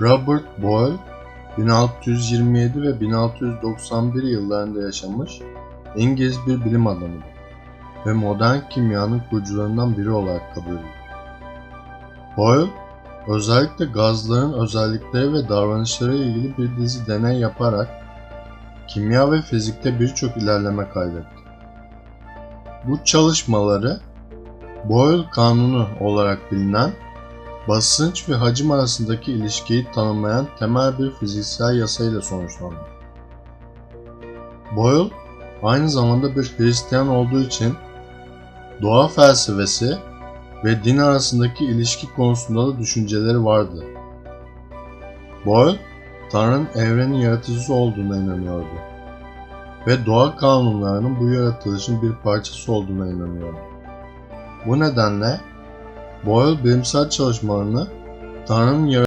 Robert Boyle 1627 ve 1691 yıllarında yaşamış İngiliz bir bilim adamıdır ve modern kimyanın kurucularından biri olarak kabul edilir. Boyle, özellikle gazların özellikleri ve davranışları ilgili bir dizi deney yaparak kimya ve fizikte birçok ilerleme kaydetti. Bu çalışmaları Boyle kanunu olarak bilinen basınç ve hacim arasındaki ilişkiyi tanımlayan temel bir fiziksel yasa ile sonuçlandı. Boyle aynı zamanda bir Hristiyan olduğu için doğa felsefesi ve din arasındaki ilişki konusunda da düşünceleri vardı. Boyle, Tanrı'nın evrenin yaratıcısı olduğuna inanıyordu ve doğa kanunlarının bu yaratılışın bir parçası olduğuna inanıyordu. Bu nedenle Boyle bilimsel çalışmalarını Tanrı'nın